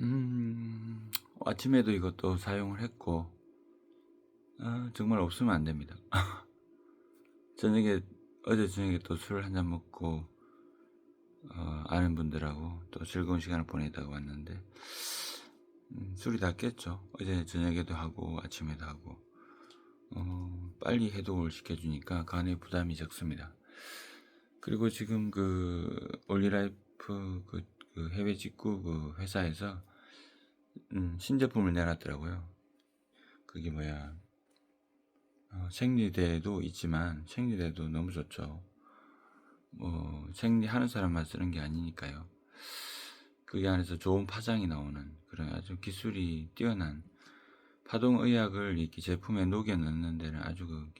음, 아침에도 이것도 사용을 했고, 아, 정말 없으면 안 됩니다. 저녁에, 어제 저녁에 또 술 한 잔 먹고, 어, 아는 분들하고 또 즐거운 시간을 보내다가 왔는데, 음, 술이 다 깼죠. 어제 저녁에도 하고, 아침에도 하고, 어, 빨리 해독을 시켜주니까 간에 부담이 적습니다. 그리고 지금 그, 올리라이프 그, 그 해외 직구 그 회사에서, 음, 신제품을 내놨더라고요. 그게 뭐야, 어, 생리대도 있지만, 생리대도 너무 좋죠. 뭐, 생리하는 사람만 쓰는 게 아니니까요. 그게 안에서 좋은 파장이 나오는 그런 아주 기술이 뛰어난 파동의학을 이렇게 제품에 녹여 넣는 데는 아주 그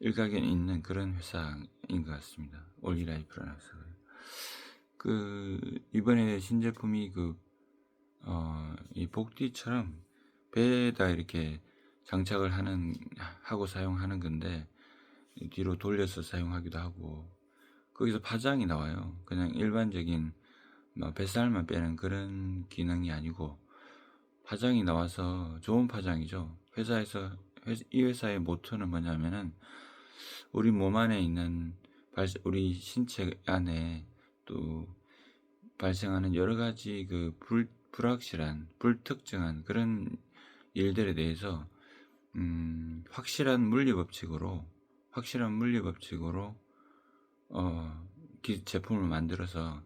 일각에 있는 그런 회사인 것 같습니다. 올리라이프라는 회사가. 그, 이번에 신제품이 그, 어, 이 복뒤처럼 배에다 이렇게 장착을 하는, 하고 사용하는 건데, 뒤로 돌려서 사용하기도 하고, 거기서 파장이 나와요. 그냥 일반적인 뭐 뱃살만 빼는 그런 기능이 아니고, 파장이 나와서 좋은 파장이죠. 회사에서, 회- 이 회사의 모토는 뭐냐면은, 우리 몸 안에 있는, 발, 우리 신체 안에 또 발생하는 여러 가지 그 불, 불확실한, 불특정한 그런 일들에 대해서, 음, 확실한 물리 법칙으로, 확실한 물리 법칙으로, 어, 기- 제품을 만들어서,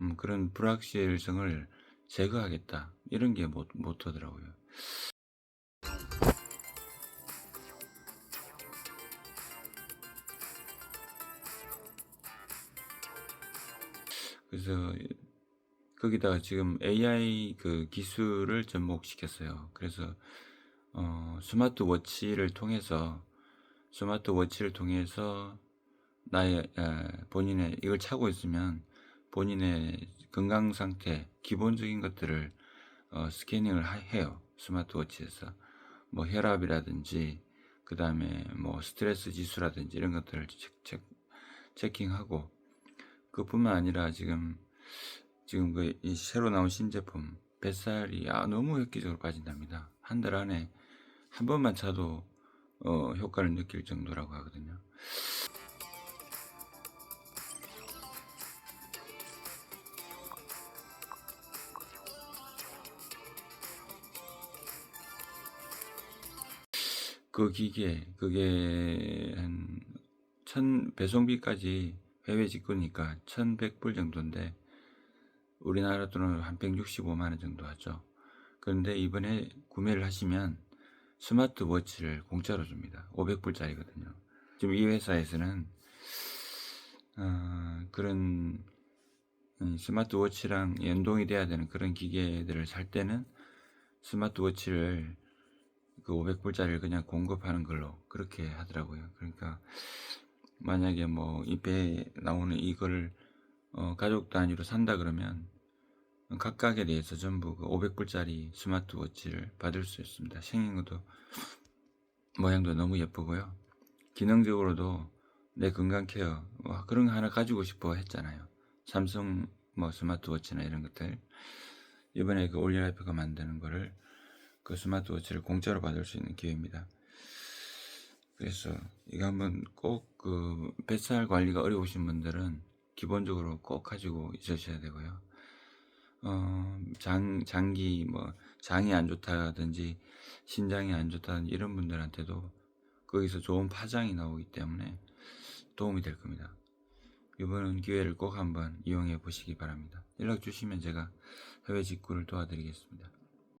음, 그런 불확실성을 제거하겠다. 이런 게 모, 모토더라고요. 그래서 거기다가 지금 AI 그 기술을 접목시켰어요. 그래서 어, 스마트워치를 통해서 스마트워치를 통해서 나의 에, 본인의 이걸 차고 있으면 본인의 건강 상태 기본적인 것들을 어, 스캐닝을 하- 해요. 스마트워치에서 뭐 혈압이라든지 그 다음에 뭐 스트레스 지수라든지 이런 것들을 체, 체, 체킹하고 그뿐만 아니라 지금 지금 그이 새로 나온 신제품 뱃살이 아, 너무 획기적으로 빠진답니다. 한 달 안에 한 번만 차도 어, 효과를 느낄 정도라고 하거든요. 그 기계 그게 한 천 배송비까지 해외 직구니까 1100불 정도인데 우리나라 돈으로 한 165만 원 정도 하죠. 그런데 이번에 구매를 하시면 스마트워치를 공짜로 줍니다. 500불짜리거든요. 지금 이 회사에서는 어, 그런 음, 스마트워치랑 연동이 돼야 되는 그런 기계들을 살 때는 스마트워치를 그 500불짜리를 그냥 공급하는 걸로 그렇게 하더라고요. 그러니까 만약에 뭐이 배에 나오는 이거를 어, 가족 단위로 산다 그러면 각각에 대해서 전부 그 500불짜리 스마트워치를 받을 수 있습니다. 생긴 것도 모양도 너무 예쁘고요. 기능적으로도 내 건강 케어 뭐 그런 거 하나 가지고 싶어 했잖아요. 삼성 뭐 스마트워치나 이런 것들 이번에 그 올리라이프가 만드는 거를 그 스마트워치를 공짜로 받을 수 있는 기회입니다. 그래서 이거 한번 꼭 그 뱃살 관리가 어려우신 분들은 기본적으로 꼭 가지고 있으셔야 되고요. 어, 장, 장기, 뭐, 장이 안 좋다든지, 신장이 안 좋다든지, 이런 분들한테도 거기서 좋은 파장이 나오기 때문에 도움이 될 겁니다. 이번 기회를 꼭 한번 이용해 보시기 바랍니다. 연락 주시면 제가 해외 직구를 도와드리겠습니다.